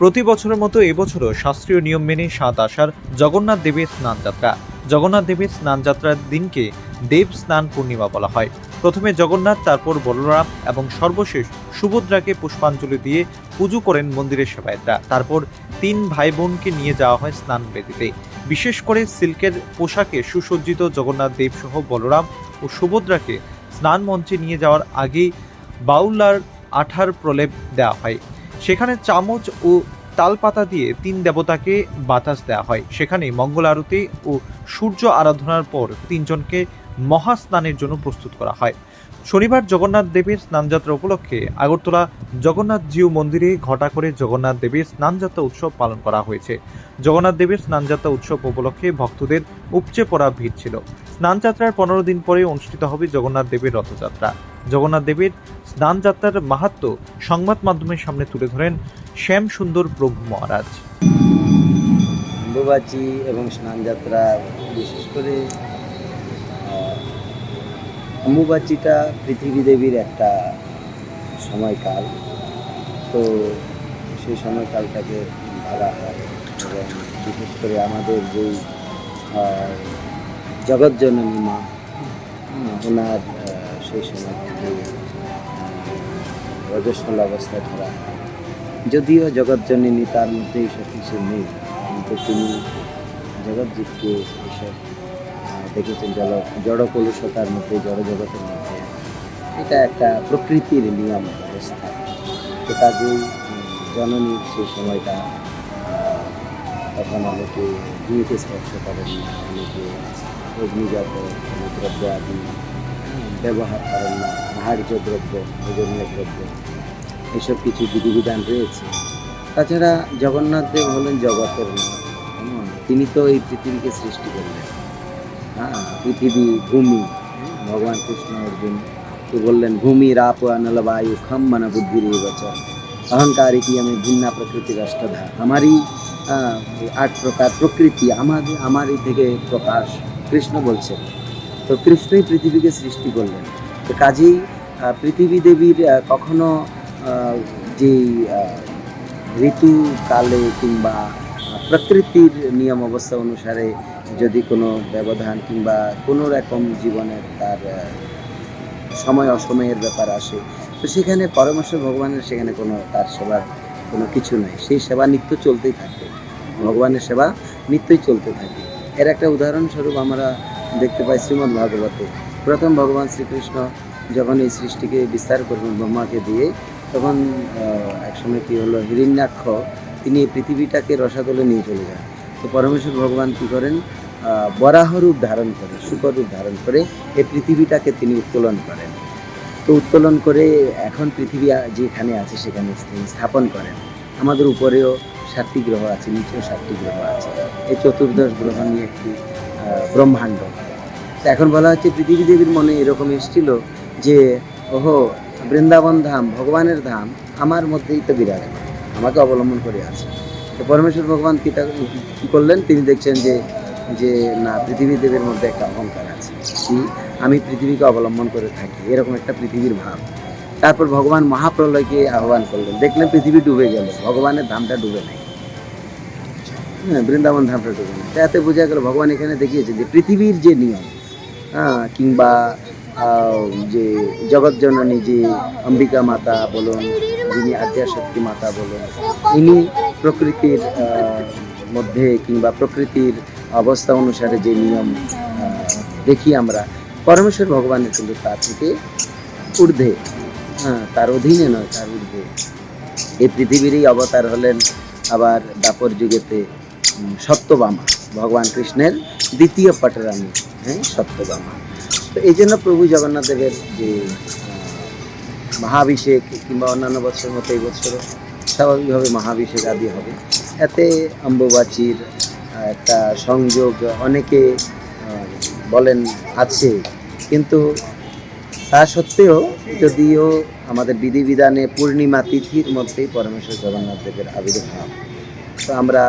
প্রতি বছরের মতো এবছরও শাস্ত্রীয় নিয়ম মেনে সাত আসার জগন্নাথ দেবের স্নানযাত্রা জগন্নাথ দেবের স্নানযাত্রার দিনকে দেব স্নান পূর্ণিমা বলা হয়। প্রথমে জগন্নাথ, তারপর বলরাম এবং সর্বশেষ সুভদ্রাকে পুষ্পাঞ্জলি দিয়ে পুজো করেন মন্দিরের সেবায়তরা। তারপর তিন ভাই বোনকে নিয়ে যাওয়া হয় স্নান বেদিতে। বিশেষ করে সিল্কের পোশাকে সুসজ্জিত জগন্নাথ দেব সহ বলরাম ও সুভদ্রাকে স্নান মঞ্চে নিয়ে যাওয়ার আগেই বাউলার আঠার প্রলেপ দেওয়া হয়। সেখানে চামচ ও তালপাতা দিয়ে তিন দেবতাকে বাতাস দেওয়া হয়। সেখানে মঙ্গল আরতি ও সূর্য আরাধনার পর তিনজনকে মহাস্নানের জন্য প্রস্তুত করা হয়। শনিবার জগন্নাথ দেবের স্নানযাত্রা উপলক্ষে আগরতলা জগন্নাথ জিউ মন্দিরে ঘটা করে জগন্নাথ দেবের স্নানযাত্রা উৎসব পালন করা হয়েছে। জগন্নাথ দেবের স্নানযাত্রা উৎসব উপলক্ষে ভক্তদের উপচে পড়া ভিড় ছিল। স্নানযাত্রার পনেরো দিন পরে অনুষ্ঠিত হবে জগন্নাথ দেবের রথযাত্রা। জগন্নাথ দেবের স্নানযাত্রার মাহাত্ম সংবাদ মাধ্যমের সামনে তুলে ধরেন শ্যাম সুন্দর প্রভু মহারাজ। অম্বুবাচী এবং স্নানযাত্রা বিশেষ করে অম্বুবাচীটা পৃথিবী দেবীর একটা সময়কাল। তো সেই সময়কালটাকে ভাবা হয়। বিশেষ করে আমাদের যেই জগৎজননী মা। ওনার সেই সময় রজস্বল অবস্থায় ধরা যদিও জগৎজননী তার মধ্যে এইসব কিছু নেই, কিন্তু তিনি জগৎজীবকে এসব দেখেছেন জল জড় কলুষতার মধ্যে জড় জগতের মধ্যে। এটা একটা প্রকৃতির নিয়ম, অবস্থা। তো কাজেই জননীর সেই সময়টা তখন অনেকে গৃহকে স্পর্শ করেন অনেকে অগ্নিজাত দ্রব্য আদি ব্যবহার করেন না আহার্য দ্রব্য, ভোজনীয় দ্রব্য, এসব কিছু বিধিবিধান রয়েছে। তাছাড়া জগন্নাথ দেব হলেন জগতের? তিনি তো এই পৃথিবীকে সৃষ্টি করলেন। হ্যাঁ পৃথিবী, ভূমি ভগবান কৃষ্ণ, অর্জুন তো বললেন ভূমি, রাপ, অনল, বায়ু খম বুদ্ধির এই বচন অহংকারী কি আমি, ভিন্না প্রকৃতির অষ্টধা আমারই আট প্রকার প্রকৃতি, আমাদের, আমারই থেকে প্রকাশ কৃষ্ণ বলছেন। তো কৃষ্ণই পৃথিবীকে সৃষ্টি করলেন। তো কাজেই পৃথিবী দেবীর কখনো যে আহ, ঋতুকালে কিংবা প্রকৃতির নিয়ম অবস্থা অনুসারে যদি কোনো ব্যবধান কিংবা কোনো রকম জীবনের তার সময় অসময়ের ব্যাপার আসে তো সেখানে পরমেশ্বর ভগবানের সেখানে কোনো তার সেবার কোনো কিছু নেই। সেই সেবা নিত্য চলতেই থাকবে ভগবানের সেবা নিত্যই চলতে থাকে। এর একটা উদাহরণস্বরূপ আমরা দেখতে পাই শ্রীমদ্ ভাগবতে। প্রথম ভগবান শ্রীকৃষ্ণ যখন এই সৃষ্টিকে বিস্তার করবেন ব্রহ্মাকে দিয়ে, তখন একসময় কী হলো, হিরণ্যাক্ষ, তিনি এই পৃথিবীটাকে রসাতলে নিয়ে চলে যান। তো পরমেশ্বর ভগবান কী করেন? বরাহ রূপ ধারণ করে শুকর রূপ ধারণ করে এই পৃথিবীটাকে তিনি উত্তোলন করেন। তো উত্তোলন করে এখন পৃথিবী যেখানে আছে সেখানে স্থাপন করেন। আমাদের উপরেও সাতটি গ্রহ আছে, নিচেও সাতটি গ্রহ আছে। এই চতুর্দশ গ্রহ নিয়ে একটি ব্রহ্মাণ্ড। তো এখন বলা হচ্ছে পৃথিবী দেবীর মনে এরকম এসেছিল যে, ওহো, বৃন্দাবন ধাম, ভগবানের ধাম আমার মধ্যেই তো বিরাজমান আমাকে অবলম্বন করে আছে। তো পরমেশ্বর ভগবান কী কী করলেন? তিনি দেখছেন যে যে, না, পৃথিবী দেবীর মধ্যে একটা অহংকার আছে। কি আমি পৃথিবীকে অবলম্বন করে থাকি। এরকম একটা পৃথিবীর ভাব। তারপর ভগবান মহাপ্রলয়কে আহ্বান করলেন। দেখলেন পৃথিবী ডুবে গেল, ভগবানের ধামটা ডুবে নাই। হ্যাঁ বৃন্দাবন ধামটা ডুবে নাই। তাতে বোঝা গেল, ভগবান এখানে দেখিয়েছে যে পৃথিবীর যে নিয়ম হ্যাঁ কিংবা যে জগৎজননী যে অম্বিকা মাতা বলুন, যিনি আদ্যাশক্তি মাতা বলুন, ইনি প্রকৃতির মধ্যে কিংবা প্রকৃতির অবস্থা অনুসারে যে নিয়ম দেখি আমরা, পরমেশ্বর ভগবানের কিন্তু তার থেকে ঊর্ধ্বে। হ্যাঁ তার অধীনে নয়, তার ঊর্ধ্বে। এই পৃথিবীরই অবতার হলেন আবার দাপর যুগেতে সত্যবামা, ভগবান কৃষ্ণের দ্বিতীয় পটরানী হ্যাঁ সত্যবামা। তো এই জন্য প্রভু জগন্নাথ দেবের যে মহাভিষেক কিংবা অন্যান্য বছরের মতো এই বছরও স্বাভাবিকভাবে মহাভিষেক আদি হবে। এতে অম্বুবাচীর একটা সংযোগ অনেকে বলেন আছে। কিন্তু তা সত্ত্বেও যদিও আমাদের বিধিবিধানে পূর্ণিমা তিথির মধ্যেই পরমেশ্বর জগন্নাথ দেবের আবির্ভাব, তো আমরা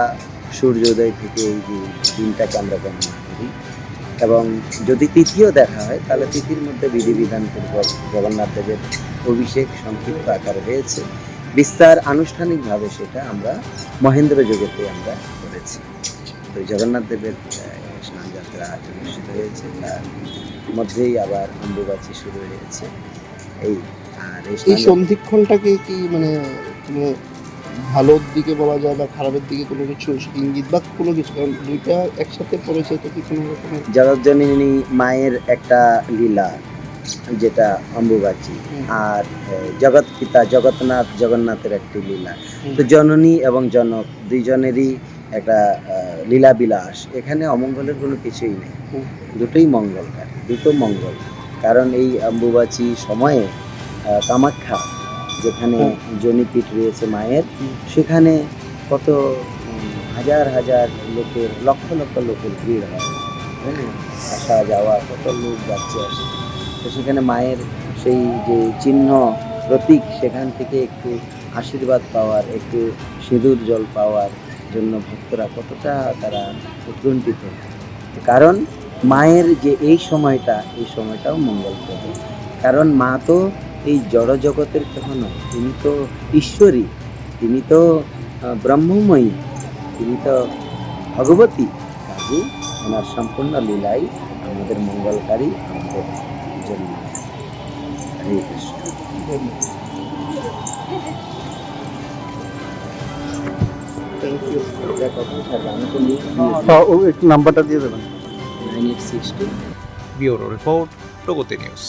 সূর্যোদয় থেকে এই যে দিনটাকে আমরা গণনা করি। এবং যদি তিথিও দেখা হয়, তাহলে তিথির মধ্যে বিধিবিধান পূর্বক জগন্নাথ দেবের অভিষেক সংক্ষিপ্ত আকারে হয়েছে। বিস্তার আনুষ্ঠানিকভাবে সেটা আমরা মহেন্দ্র জগতে আমরা করেছি। তো জগন্নাথ দেবের স্নান যাত্রা অনুষ্ঠিত হয়েছে, তার মধ্যেই আবার অম্বুবাচী শুরু হয়ে হয়েছে এই আর এই সন্ধিক্ষণটাকে কি মানে ভালোর দিকে বলা যায় বা খারাপের দিকে কোনো কিছু ইঙ্গিত বা কোনো কিছু? কারণ দুইটা একসাথে পড়েছে তো কি কোনো রকমের জগজ্জননী মায়ের একটা লীলা যেটা অম্বুবাচী। আর জগৎ পিতা জগন্নাথ জগন্নাথের একটি লীলা। তো জননী এবং জনক দুইজনেরই একটা লীলা বিলাস এখানে অমঙ্গলের কোনো কিছুই নেই। দুটোই মঙ্গলকারী দুটো মঙ্গল। কারণ এই অম্বুবাচী সময়ে কামাখ্যা, যেখানে জনিপীঠ রয়েছে মায়ের, সেখানে কত হাজার হাজার লোকের, লক্ষ লক্ষ লোকের ভিড় হয়। আসা যাওয়া, কত লোক যাচ্ছে আসে তো সেখানে মায়ের সেই যে চিহ্ন, প্রতীক, সেখান থেকে একটু আশীর্বাদ পাওয়ার, একটু সিঁদুর জল পাওয়ার জন্য ভক্তরা কতটা তারা উৎকণ্ঠিত কারণ মায়ের যে এই সময়টা, এই সময়টাও মঙ্গলপ্রদ। কারণ মা তো এই জড় জগতের কেহ নয়, তিনি তো ঈশ্বরী, তিনি তো ব্রহ্মময়ী, তিনি তো ভগবতী। কাজে ওনার সম্পূর্ণ লীলাই আমাদের মঙ্গলকারী আমাদের জন্য। হরে কৃষ্ণ। থ্যাংক ইউ নাম্বারটা দিয়ে দেবেন। Nine eight six two bureau report Pragati news.